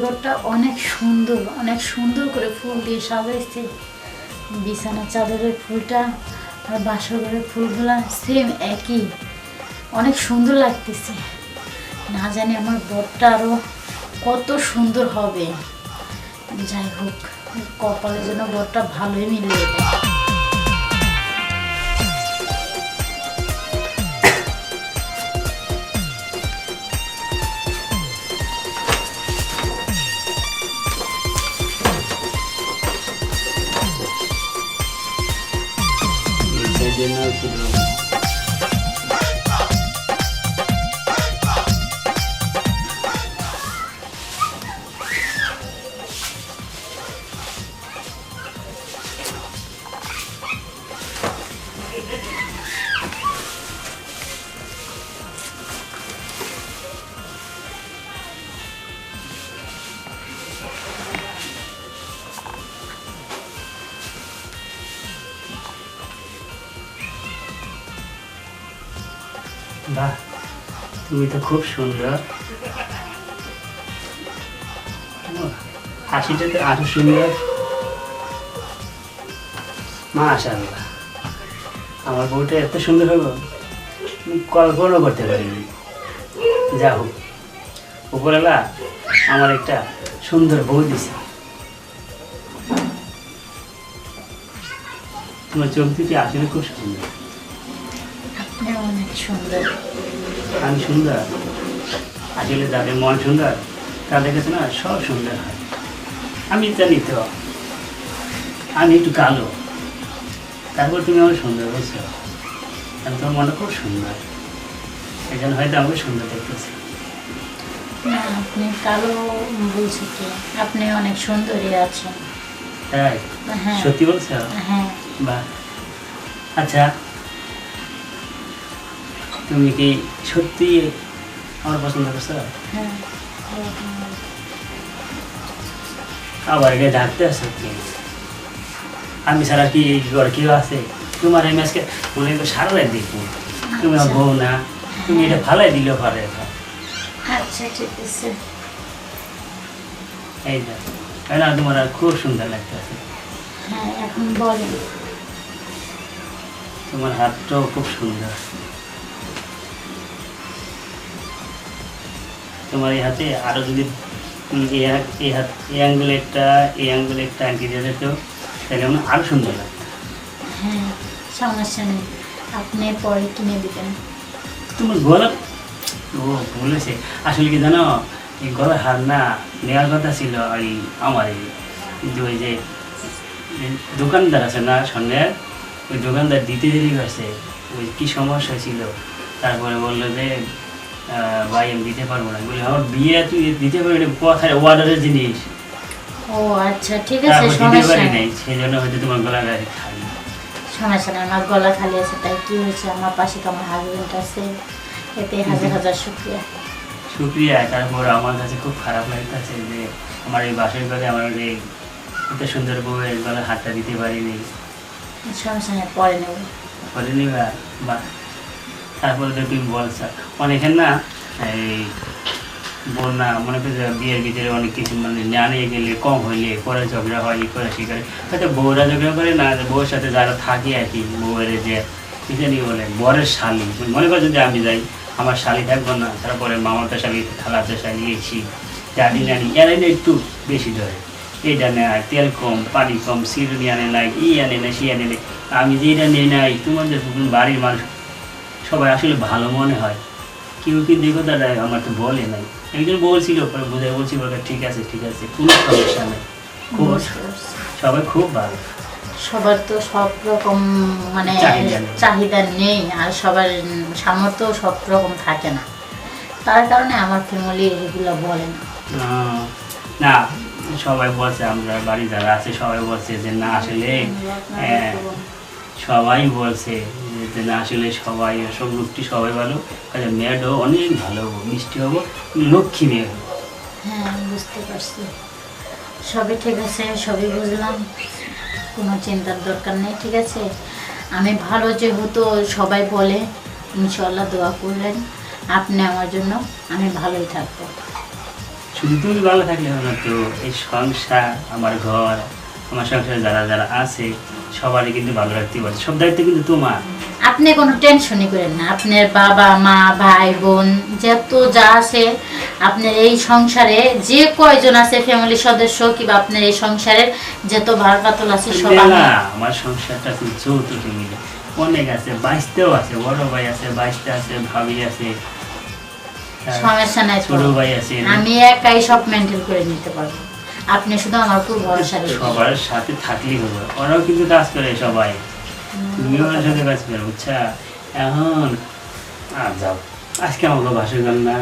ঘরটা অনেক সুন্দর অনেক সুন্দর করে ফুল দিয়ে সাজাইছে। বিছানা চাদরের ফুলটা, আর বাসর ঘরের ফুলগুলা সেম একই। অনেক সুন্দর লাগতেছে। না জানি আমার বরটা আরও কত সুন্দর হবে। যাই হোক কপালের জন্য বরটা ভালোই মিলিয়ে দেয়। তুমি তো খুব সুন্দর। হাসিটা তো আরও সুন্দর। মাশাআল্লাহ। আমার বউটা এত সুন্দর হলো কল্পনা করতে পারিনি। যা হোক, উপরওয়ালা আমার একটা সুন্দর বউ দিছে। তোমার চোখ দুটি আসলে খুব সুন্দর। অনেক সুন্দর। আমি সুন্দর আসলে যাদের মন সুন্দর তাদের কাছে না সব সুন্দর হয়। আমি জানি তো আমি একটু কালো। তারপর তুমি আমার সুন্দর বলছো আমি তোমার মনটা খুব সুন্দর। এই জন্য হয়তো আমাকে সুন্দর দেখতেছি। না আপনি কালো বলছি কি? আপনি অনেক সুন্দরী আছেন। তাই? হ্যাঁ। সত্যি বলছো? হ্যাঁ। বা আচ্ছা তুমি কি সত্যি আমার পছন্দ করছ? হ্যাঁ। আবার এটা ডাকতে আসো কি? আমি ছাড়া কি ঘর কেউ আছে? তোমার আমি আজকে মনে করি সারা রাত দেখব। তুমি আমার বউ না তুমি এটা ভালোই দিলেও পারে। আচ্ছা ঠিক আছে। এই না? তোমার খুব সুন্দর লাগতেছে। হ্যাঁ এখন বলেন। তোমার হাতটাও খুব সুন্দর। তোমার এই হাতে আরও যদি এই হাত এই আঙ্গুলে একটা এই আঙ্গুলে একটা আংটি দিয়ে দিত তাহলে আমার আরও সুন্দর লাগতো হ্যাঁ সমস্যা নেই। আপনি পরে কিনে দিবেন। তোমার গলা ও বলেছে। আসলে কি জানো এই গলার হার না নেওয়ার কথা ছিল ওই আমার এই কিন্তু ওই যে দোকানদার আছে না স্বর্ণের ওই দোকানদার দিতে দেরি করছে। ওই কি সমস্যা ছিল? তারপরে বলল যে ভাই আমি দিতে পারব না। বলি আমার বিয়ে তুই দিতে পারবি না কথায় অর্ডারের জিনিস। ও আচ্ছা ঠিক আছে সমস্যা নেই। সেই জন্য হয়তো তোমার গলার গাড়ি খাই সমস্যা নেই আমার গলা খালি আছে তাই কি হয়েছে? আমার পাশে তো আমার হাজবেন্ড আছে এতে হাজার হাজার শুক্রিয়া। শুক্রিয়া তারপর আমার কাছে খুব খারাপ লাগতেছে যে আমার এই বাসের ঘরে আমার এই এত সুন্দর বউয়ের গলার হাতটা দিতে পারিনি। সমস্যা নেই পরে নেব। পরে বা বা তারপরে তুমি বলছো অনেকের না এই বন্যা, মনে করি যে বিয়ের ভিতরে অনেক কিছু মানে জানিয়ে গেলে, কম হইলে করে ঝগড়া হয় ই করে সে করে। হয়তো বউরা ঝগড়া করে না বউয়ের সাথে যারা থাকে আর কি, বউয়ের যে কি বলে বরের শালি। মনে করো যদি আমি যাই, আমার শালি থাকব না, তারপরে মামাতে শালি, খালাতে শালি এসি জানি জানি এরাই না একটু বেশি ধরে। এইটা নেয়, তেল কম, পানি কম সিরুনি আনে নাই, ই আনে না সি আনে নাই। আমি যে এটা নেই নাই, তোমাদের বাড়ির মানুষ সবাই আসলে ভালো মনে হয়। কেউ কিন্তু এই কথাটা আমার তো বলে নাই। একজন বলছিল পরে বোঝায় বলছি বলে ঠিক আছে ঠিক আছে কোনো সমস্যা নেই। খুব সবাই খুব ভালো। সবার তো সব রকম মানে চাহিদা নেই। আর সবার সামর্থ্য সব রকম থাকে না। তার কারণে আমার ফ্যামিলি এগুলো বলে না। না সবাই বলছে আমরা বাড়ি যারা আছে সবাই বলছে যে না আসলে আহ, সবাই বলছে যে না আসলে সবাই সব লোকটি সবাই ভালো। কাজে মেয়েটাও অনেক ভালো হব মিষ্টি হব লক্ষ্মী মেয়ে হব। হ্যাঁ বুঝতে পারছি। সবই ঠিক আছে সবই বুঝলাম। কোনো চিন্তার দরকার নেই ঠিক আছে? আমি ভালো যেহেতু সবাই বলে ইনশাল্লাহ দোয়া করলেন আপনি আমার জন্য আমি ভালোই থাকব। শুধু তুমি ভালো থাকলে না তো এই সংসার আমার ঘর আমার সংসারে যারা যারা আছে সবারই কিন্তু ভালো রাখতে পারছে সব দায়িত্ব কিন্তু তোমার। আপনি কোনো টেনশনই করেন না। আপনার বাবা মা ভাই বোন যত যা আছে আপনার এই সংসারে যে কয়জন আছে ফ্যামিলি সদস্য কিংবা আপনার এই সংসারের যত ভার কাতল আছে সব আমি- আমার সংসারটা কিন্তু যৌতুকে মিলে অনেক আছে বাইশতেও আছে বড় ভাই আছে বাইশতে আছে ভাবি আছে। সমস্যা নাই ছোট ভাই আছে। আমি একাই সব মেনটেন করে নিতে পারব। আপনি শুধু আমার খুব ভরসা সবার সাথে থাকলেই হবে। ওরাও কিন্তু কাজ করে সবাই। তুমিও ওর সাথে কাজ করো বুঝছা? এখন আর যাও। আজকে আমাকে বাসর গান না?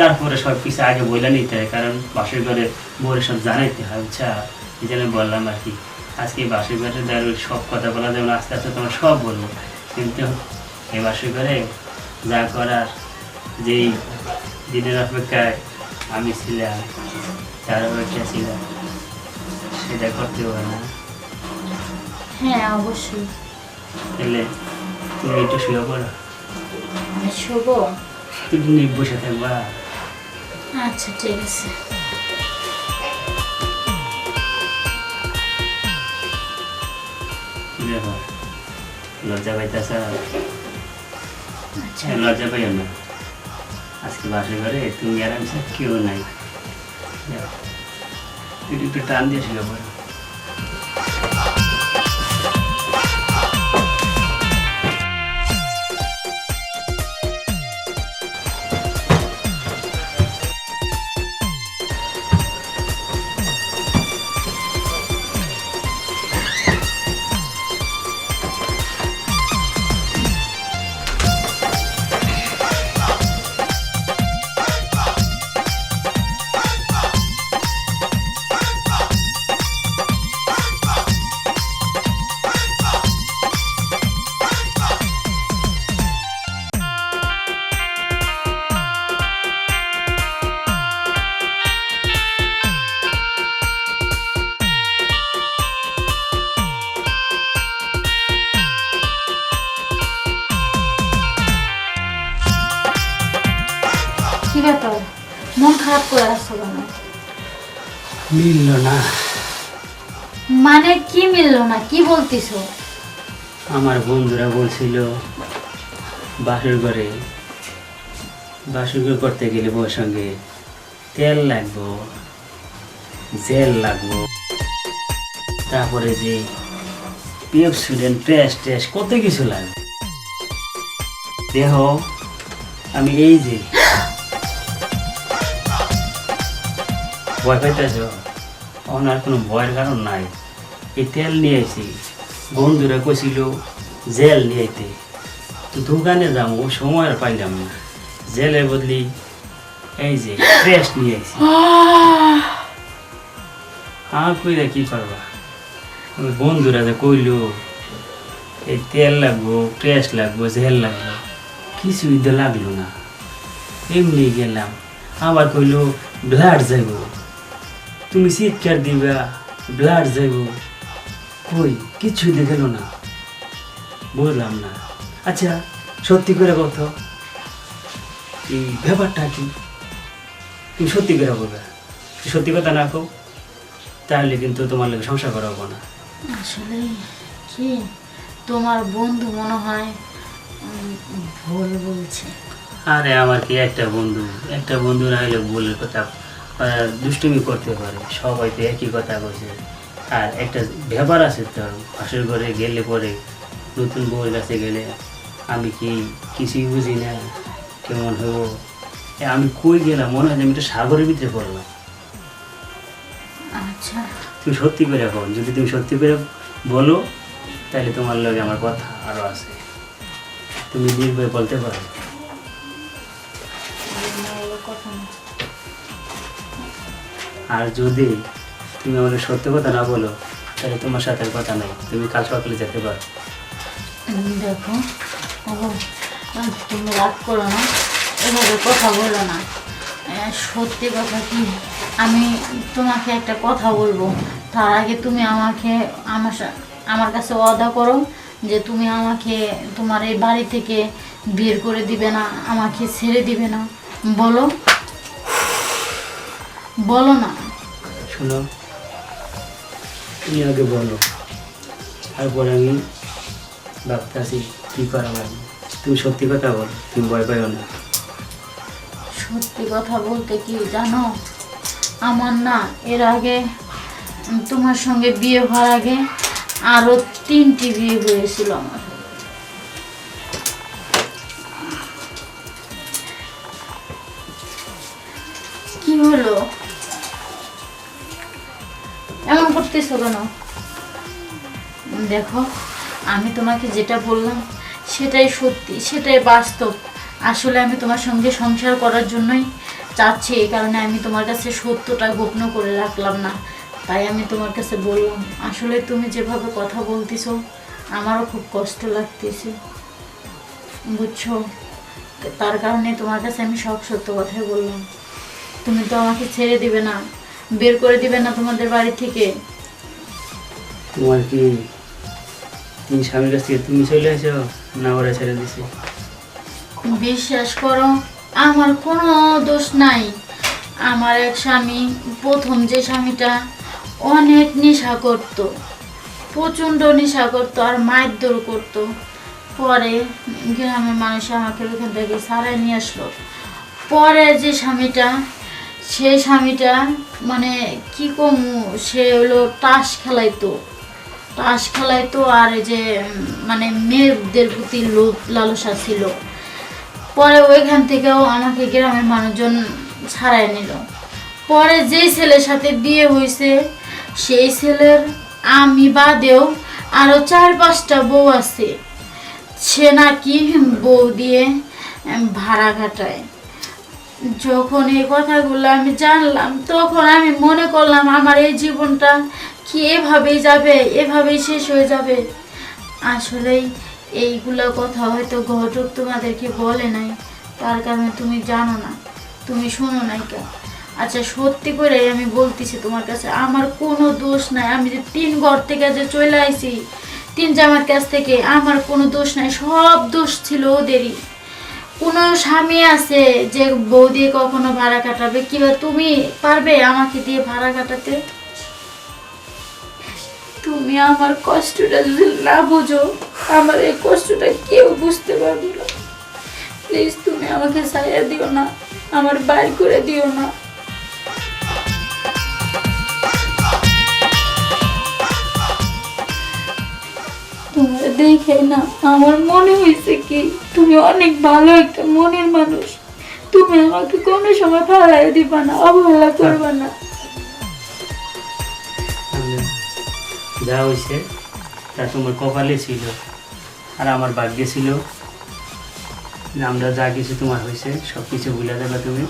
তারপরে সব কিছু আগে বলে নিতে হয় কারণ বাসর ঘরে বউরে সব জানাইতে হয় বুঝছা? এই জন্য বললাম আর কি আজকে বাসর ঘরে ধর সব কথা বলা যাবে না আস্তে আস্তে তোমার সব বলব। কিন্তু এই বাসর ঘরে যা করার যেই দিনের অপেক্ষায় আমি ছিলাম যার অপেক্ষা ছিলাম সেটা করতে হবে না। হ্যাঁ অবশ্যই। তাহলে তুমি একটু শুয়ে পড়ো। আমি শুভ তুমি বসে থাকবা। আচ্ছা ঠিক আছে। লজ্জা পাইতেছ? আচ্ছা। লজ্জা পাইও না। আজকে বাসে ঘরে তুমি আর আমি ছাড়া কেউ নাই। একটু টান দিয়ে শুয়ে পড়ো। মন খারাপ করে আসছো কেন মিলল না। মানে কি মিললো না? কি বলতিছো? আমার বন্ধুরা বলছিল বাসর ঘরে বাসর ঘর করতে গেলে বউর সঙ্গে তেল লাগবো জেল লাগবো। তারপরে যে পিএফ স্টুডেন্ট ট্রেস ট্রেস কত কিছু লাগবে। দেহ আমি এই যে ভয় পাইতেছ? ওনার কোনো ভয়ের কারণ নাই। এই তেল নিয়ে এসি বন্ধুরা কইছিল, জেল নিয়ে আইতে। তো দোকানে যাব, সময় আর পাইলাম না। জেলের বদলি এই যে ফ্রেশ নিয়ে আইছি। হ্যাঁ কইরা কি করবা? বন্ধুরা যে কইলো, এই তেল লাগবো ফ্রেশ লাগবো, জেল লাগবো, কিছুই তো লাগল না। এমনি গেলাম। আবার কইলো, ব্লাড যাইব। তুমি চিৎকার দিবা? ব্লাড যাইব। কই? কিছুই দেখল না। বুঝলাম না। আচ্ছা সত্যি করে কত এই ব্যাপারটা কি? তুমি সত্যি করে বলবে? সত্যি কথা না কো তাহলে কিন্তু তোমার লোক সংসার করা হব না। আসলে কি? তোমার বন্ধু মনে হয় ভুল বলছে। আরে আমার কি একটা বন্ধু? একটা বন্ধু না হলে বলে কথা দুষ্টুমি করতে পারে সবাই তো একই কথা বলছে। আর একটা ব্যাপার আছে তো পাশের ঘরে গেলে পরে নতুন বউয়ের কাছে গেলে আমি কি কিছুই বুঝি না কেমন হব? আমি কই গেলাম? মনে হয় আমি একটা সাগরের ভিতরে পড়লাম। আচ্ছা। তুমি সত্যি করে এখন যদি তুমি সত্যি করে বলো তাহলে তোমার লগে আমার কথা আরও আছে। তুমি নির্ভয় বলতে পারো। কথা আর যদি তুমি আমাকে সত্য কথা না বলো, তাহলে তোমার সাথে কথা নাই। তুমি কাল সকালে যেতে পারো। দেখো তুমি রাগ করো না, এভাবে কথা বলো না। সত্যি কথা কি, আমি তোমাকে একটা কথা বলব। তার আগে তুমি আমাকে, আমার আমার কাছে ওয়াদা করো যে তুমি আমাকে, তোমার এই বাড়ি থেকে বের করে দিবে না, আমাকে ছেড়ে দিবে না। বলো? বলো না। শোনো তুমি আগে বলো। তারপর আমি কী করা লাগবে তুমি সত্যি কথা বলো, তুমি ভয় পাইও না। সত্যি কথা বলতে কি জানো? আমার না, এর আগে, তোমার সঙ্গে বিয়ে হওয়ার আগে আরও তিনটি বিয়ে হয়েছিল আমার। কি হলো? করতেছো কেন? দেখো, আমি তোমাকে যেটা বললাম, সেটাই সত্যি, সেটাই বাস্তব। আসলে আমি তোমার সঙ্গে সংসার করার জন্যই চাচ্ছি, এই কারণে আমি তোমার কাছে সত্যটা গোপন করে রাখলাম না। তাই আমি তোমার কাছে বললাম, আসলে তুমি যেভাবে কথা বলতেছ, আমারও খুব কষ্ট লাগতেছে। বুঝছ? তার কারণে তোমার কাছে আমি সব সত্য কথাই বললাম। তুমি তো আমাকে ছেড়ে দিবে না। বের করে দিবে না তোমাদের বাড়ি থেকে? তোমার কি তিন স্বামীর কাছ থেকে তুমি চলে আসো না ওরা ছেড়ে দিছে। বিশ্বাস করো আমার কোনো দোষ নাই। আমার এক স্বামী প্রথম যে স্বামীটা অনেক নেশা করত প্রচণ্ড নেশা করতো আর মারধর করতো। পরে গ্রামের মানুষ আমাকে ওখান থেকে সারাই নিয়ে আসলো। পরে যে স্বামীটা সেই স্বামীটা মানে কি কম, সে হলো তাস খেলাইতো। তাস খেলাইতো আর এই যে মানে মেয়েদের প্রতি লোভ, লালসা ছিল। পরে ওইখান থেকেও আমাকে গ্রামের মানুষজন ছাড়াই নিল। পরে যেই ছেলের সাথে বিয়ে হয়েছে সেই ছেলের আমি বাদেও আরও চার পাঁচটা বউ আছে। সে নাকি বউ দিয়ে ভাড়া কাটায় যখন এই কথাগুলো আমি জানলাম, তখন আমি মনে করলাম আমার এই জীবনটা কি এভাবেই যাবে, এভাবেই শেষ হয়ে যাবে। আসলেই এইগুলো কথা হয়তো ঘটক তোমাদেরকে বলে নাই, তার কারণে তুমি জানো না, তুমি শোনো নাই কেন আচ্ছা সত্যি করে আমি বলতেছি তোমার কাছে, আমার কোনো দোষ নাই। আমি যে তিন ঘর থেকে যে চলে আইছি, তিন জামার কাছ থেকে, আমার কোনো দোষ নাই। সব দোষ ছিল ওদেরই। কোনো স্বামী আছে যে বউ দিয়ে কখনো ভাড়া কাটাবে? কিংবা তুমি পারবে আমাকে দিয়ে ভাড়া কাটাতে? তুমি আমার কষ্টটা যদি না বুঝো, আমার এই কষ্টটা কেউ বুঝতে পারবে না। প্লিজ তুমি আমাকে সাইয়া দিও না, আমার বাইর করে দিও না। তোমার দেখে না আমার মনে হয়েছে কি? তুমি অনেক ভালো একটা মনের মানুষ। তুমি আমাকে কোনো সময় ফালাই দিবা না, অবহেলা করবা না। যা হয়েছে তা তোমার কপালে ছিল আর আমার ভাগ্যে ছিল। আমরা যা কিছু তোমার হয়েছে সব কিছু ভুলে যাবে তুমি।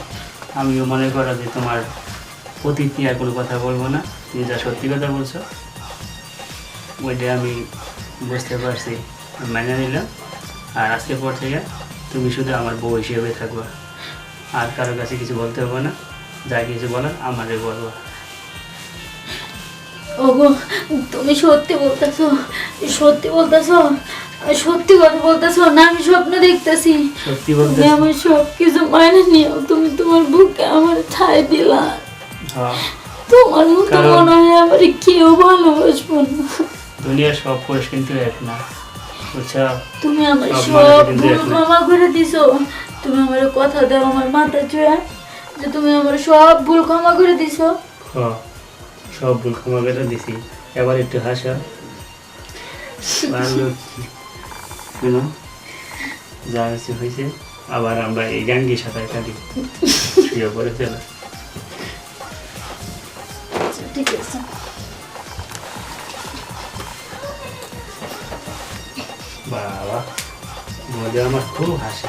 আমিও মনে করো যে তোমার অতীত নিয়ে আর কোনো কথা বলব না, তুমি যা সত্যি কথা বলছো। ওইটা আমি বুঝতে পারছি মেনে নিলাম। আর আজকে পর থেকে তুমি শুধু আমার বউ হিসেবে থাকবা। আর কারও কাছে কিছু বলতে হবে না। যা কিছু বলার আমাদের বলব। ওগো তুমি সত্যি বলতেছো সত্যি বলতেছো সত্যি কথা বলতেছো না আমি স্বপ্ন দেখতেছি। সত্যি বলতে আমার সব কিছু মাইনে নিও তুমি তোমার বুকে আমার ঠাই দিলা। হ্যাঁ। তোমার মতো মনে হয় আমার কেউ ভালোবাসবো না। দুনিয়ার সব পুরুষ কিন্তু এক না। বুঝছ তুমি আমার সব ভুল ক্ষমা করে দিছো। তুমি আমার কথা দাও আমার মাথা চুয়া যে তুমি আমার সব ভুল ক্ষমা করে দিছো। হ সব ভুল ক্ষমা করে দিছি। এবার একটু হাসা। ভালো শুনো যা হয়েছে হয়েছে। আবার আমরা এই গাঙ্গি সাঁতার কাটি শুয়ে পড়ে চলো আচ্ছা, ঠিক আছে। বাবা মজা আমার খুব হাসে